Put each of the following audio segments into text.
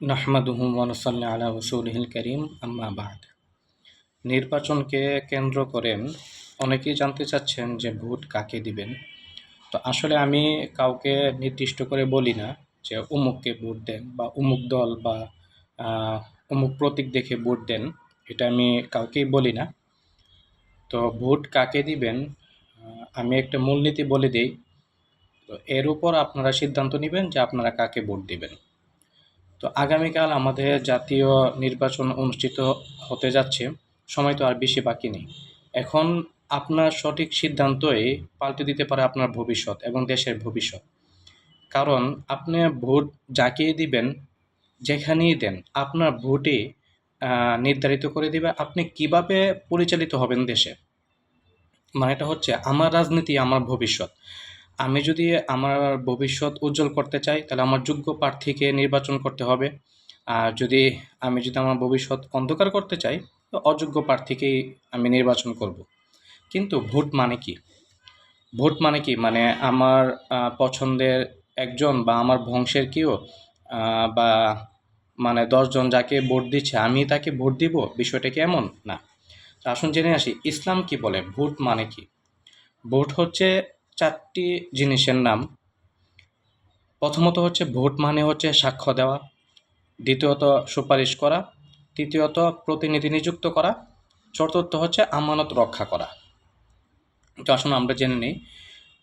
নাহমাদুহু ওয়ানুসাল্লি আলা রসুলহিল করিম, আম্মা বাদ। নির্বাচনকে কেন্দ্র করেন অনেকেই জানতে চাচ্ছেন যে ভোট কাকে দিবেন? তো আসলে আমি কাউকে নির্দিষ্ট করে বলি না যে অমুককে ভোট দেন বা অমুক দল বা অমুক প্রতীক দেখে ভোট দেন, এটা আমি কাউকেই বলি না। তো ভোট কাকে দিবেন? আমি একটা মূলনীতি বলে দিই। তো এর উপর আপনারা সিদ্ধান্ত নেবেন যে আপনারা কাকে ভোট দিবেন। তো আগামীকাল আমাদের জাতীয় নির্বাচন অনুষ্ঠিত হতে যাচ্ছে। সময় তো আর বেশি বাকি নেই। এখন আপনার সঠিক সিদ্ধান্তই পাল্টে দিতে পারে আপনার ভবিষ্যৎ এবং দেশের ভবিষ্যৎ। কারণ আপনি ভোট যাকেই দিবেন, যেখানেই দেন, আপনার ভোটই নির্ধারিত করে দিবে। আপনি কীভাবে পরিচালিত হবেন দেশে? মানে এটা হচ্ছে, আমার রাজনীতি, আমার ভবিষ্যৎ। আমি যদি আমার ভবিষ্যৎ উজ্জ্বল করতে চাই, তাহলে আমার যোগ্য প্রার্থীকে নির্বাচন করতে হবে। আর যদি আমি যদি আমার ভবিষ্যৎ অন্ধকার করতে চাই, তো অযোগ্য প্রার্থীকেই আমি নির্বাচন করব। কিন্তু ভোট মানে কি? ভোট মানে কি? মানে আমার পছন্দের একজন বা আমার বংশের কেউ বা মানে দশজন যাকে ভোট দিচ্ছে, আমি তাকে ভোট দিব? বিষয়টা কি এমন? না। আসুন জেনে আসি। ইসলাম কি বলে? ভোট মানে কি? ভোট হচ্ছে চারটি জিনিসের নাম। প্রথমত হচ্ছে ভোট মানে হচ্ছে সাক্ষ্য দেওয়া। দ্বিতীয়ত সুপারিশ করা। তৃতীয়ত প্রতিনিধি নিযুক্ত করা। চতুর্থ হচ্ছে আমানত রক্ষা করা। তো আসুন আমরা জেনে নিই।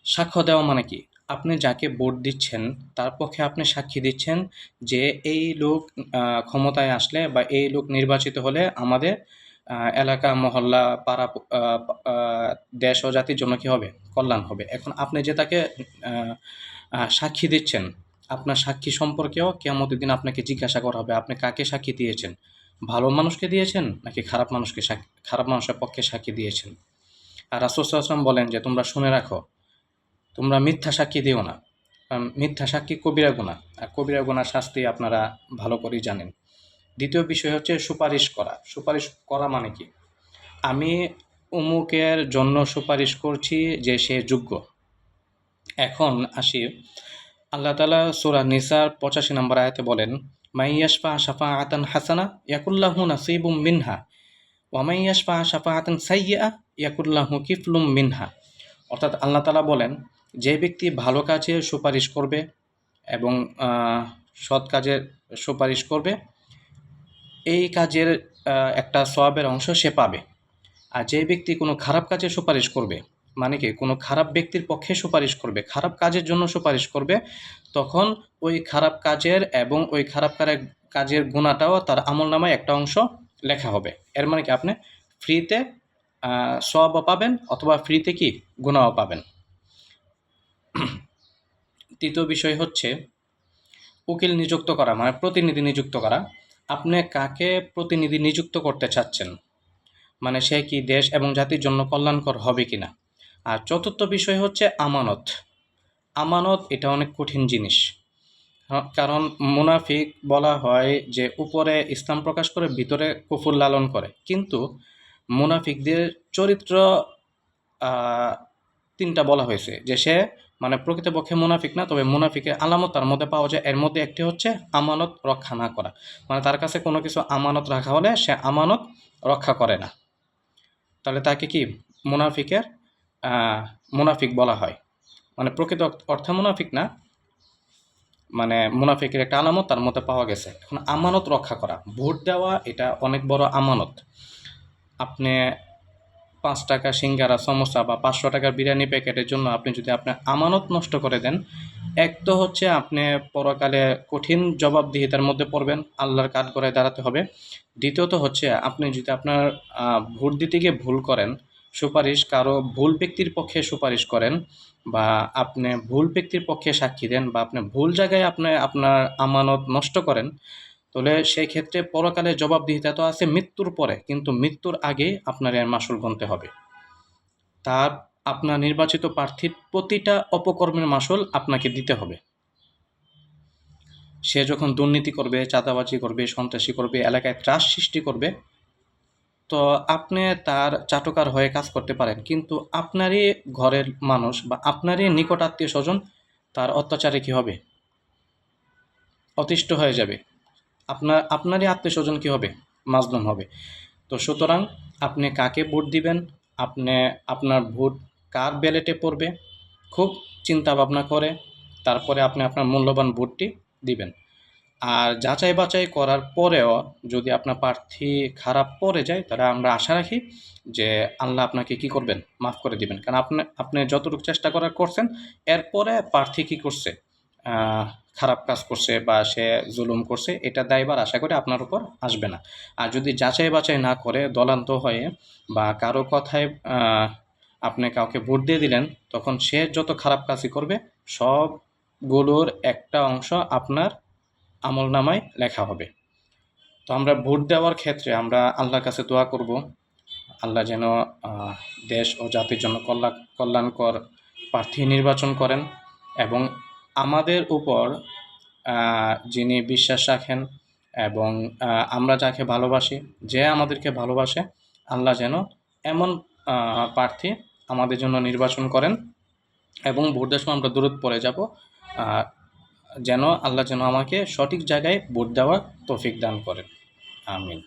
সাক্ষ্য দেওয়া মানে কি? আপনি যাকে ভোট দিচ্ছেন, তার পক্ষে আপনি সাক্ষী দিচ্ছেন যে এই লোক ক্ষমতায় আসলে বা এই লোক নির্বাচিত হলে আমাদের এলাকা, মহল্লা, পাড়া দেশ ও জাতির জন্য কি হবে? কল্যাণ হবে। এখন আপনি যে তাকে সাক্ষী দিচ্ছেন, আপনার সাক্ষী সম্পর্কেও কেমতের দিন আপনাকে জিজ্ঞাসা করা হবে, আপনি কাকে সাক্ষী দিয়েছেন? ভালো মানুষকে দিয়েছেন নাকি খারাপ মানুষকে খারাপ মানুষের পক্ষে সাক্ষী দিয়েছেন? আর রাসুসাল্লাম বলেন যে, তোমরা শুনে রাখো, তোমরা মিথ্যা সাক্ষী দিও না। মিথ্যা সাক্ষী কবিরা গুণা আর কবিরা গুণার শাস্তি আপনারা ভালো করেই জানেন। দ্বিতীয় বিষয় হচ্ছে সুপারিশ করা। সুপারিশ করা মানে কি? আমি অমুকের জন্য সুপারিশ করছি যে সে যোগ্য। এখন আসি। আল্লাহ তালা সুরা নিসার পঁচাশি নম্বর আয়াতে বলেন মাইয়াশফা শাফা আতান হাসানা ইয়াকুল্লাহু নাসিবুম মিনহা ওয়ামাইয়াশফা শাফা আতান সাইয়া ইয়াকুল্লাহু কিফলুম মিনহা। অর্থাৎ আল্লাহ তালা বলেন, যে ব্যক্তি ভালো কাজে সুপারিশ করবে এবং সৎ কাজের সুপারিশ করবে এই কাজের একটা সওয়াবের অংশ সে পাবে। আর যে ব্যক্তি কোনো খারাপ কাজে সুপারিশ করবে মানে কি, কোনো খারাপ ব্যক্তির পক্ষে সুপারিশ করবে, খারাপ কাজের জন্য সুপারিশ করবে, তখন ওই খারাপ কাজের এবং ওই খারাপ কাজের গুণাটাও তার আমল নামায় একটা অংশ লেখা হবে। এর মানে কি, আপনি ফ্রিতে সবও পাবেন অথবা ফ্রিতে কি, গুণাও পাবেন। তৃতীয় বিষয় হচ্ছে, উকিল নিযুক্ত করা মানে প্রতিনিধি নিযুক্ত করা। আপনি কাকে প্রতিনিধি নিযুক্ত করতে চাচ্ছেন? মানে সে কি দেশ এবং জাতির জন্য কল্যাণকর হবে কিনা? আর চতুর্থ বিষয় হচ্ছে আমানত। আমানত এটা অনেক কঠিন জিনিস। কারণ মুনাফিক বলা হয় যে উপরে ইসলাম প্রকাশ করে, ভিতরে কুফুর লালন করে। কিন্তু মুনাফিকদের চরিত্র তিনটা বলা হয়েছে। যে সে মানে প্রকৃতপক্ষে মুনাফিক না, তবে মুনাফিকের আলামত তার মধ্যে পাওয়া যায়। এর মধ্যে একটি হচ্ছে আমানত রক্ষা না করা। মানে তার কাছে কোনো কিছু আমানত রাখা হলে সে আমানত রক্ষা করে না। তাহলে তাকে কি মুনাফিকের মুনাফিক বলা হয়? মানে প্রকৃত অর্থে মুনাফিক না মানে মুনাফিকের একটা আলামত তার মধ্যে পাওয়া গেছে। এখন আমানত রক্ষা করা, ভোট দেওয়া এটা অনেক বড় আমানত। আপনি পাঁচ টাকা সিঙ্গারা, সমোসা বা পাঁচশো টাকার বিরিয়ানি প্যাকেটের জন্য আপনি যদি আপনার আমানত নষ্ট করে দেন, এক তো হচ্ছে আপনি পরকালে কঠিন জবাবদিহিতার মধ্যে পড়বেন, আল্লাহর কাঠ করে দাঁড়াতে হবে। দ্বিতীয়ত হচ্ছে আপনি যদি আপনার ভোট দিতে গিয়ে ভুল করেন, সুপারিশ কারও ভুল ব্যক্তির পক্ষে সুপারিশ করেন বা আপনি ভুল ব্যক্তির পক্ষে সাক্ষী দেন বা আপনি ভুল জায়গায় আপনি আপনার আমানত নষ্ট করেন তাহলে সেই ক্ষেত্রে পরকালে জবাবদিহিতা তো আছে মৃত্যুর পরে, কিন্তু মৃত্যুর আগে আপনার এর মাসুল গুনতে হবে। তার আপনার নির্বাচিত প্রার্থীর প্রতিটা অপকর্মের মাসুল আপনাকে দিতে হবে। সে যখন দুর্নীতি করবে, চাঁদাবাজি করবে, সন্ত্রাসী করবে, এলাকায় ত্রাস সৃষ্টি করবে, তো আপনি তার চাটকার হয়ে কাজ করতে পারেন, কিন্তু আপনারই ঘরের মানুষ বা আপনারই নিকট আত্মীয় স্বজন তার অত্যাচারে কি হবে? অতিষ্ঠ হয়ে যাবে। আপনার, আপনারই আত্মীয় স্বজন কী হবে? মাজলুম হবে। তো সুতরাং আপনি কাকে ভোট দিবেন? আপনি, আপনার ভোট কার ব্যালেটে পড়বে? খুব চিন্তা ভাবনা করে তারপরে আপনি আপনার মূল্যবান ভোটটি দিবেন। আর যাচাই বাছাই করার পরেও যদি আপনার প্রার্থী খারাপ পড়ে যায়, তাহলে আমরা আশা রাখি যে আল্লাহ আপনাকে কি করবেন? মাফ করে দিবেন। কারণ আপনি আপনি যতটুকু চেষ্টা করার করছেন, এরপরে প্রার্থী কি করছে? খারাপ কাজ করছে বা সে জুলুম করছে, এটা দায়বার আশা করি আপনার উপর আসবে না। আর যদি যাচাই বাছাই না করে, দলান্ত হয়ে বা কারও কথায় আপনি কাউকে ভোট দিয়ে দিলেন, তখন সে যত খারাপ কাজই করবে, সবগুলোর একটা অংশ আপনার আমল নামায় লেখা হবে। তো আমরা ভোট দেওয়ার ক্ষেত্রে আমরা আল্লাহর কাছে দোয়া করব, আল্লাহ যেন দেশ ও জাতির জন্য কল্যাণ কল্যাণকর প্রার্থী নির্বাচন করেন এবং আমাদের উপর যিনি বিশ্বাস রাখেন এবং আমরা যাকে ভালোবাসি, যে আমাদেরকে ভালোবাসে, আল্লাহ যেন এমন প্রার্থী আমাদের জন্য নির্বাচন করেন এবং ভোট দেওয়ার সময় আমরা দূরত পড়ে যাব যেন আল্লাহ যেন আমাকে সঠিক জায়গায় ভোট দেওয়ার তৌফিক দান করেন। আমিন।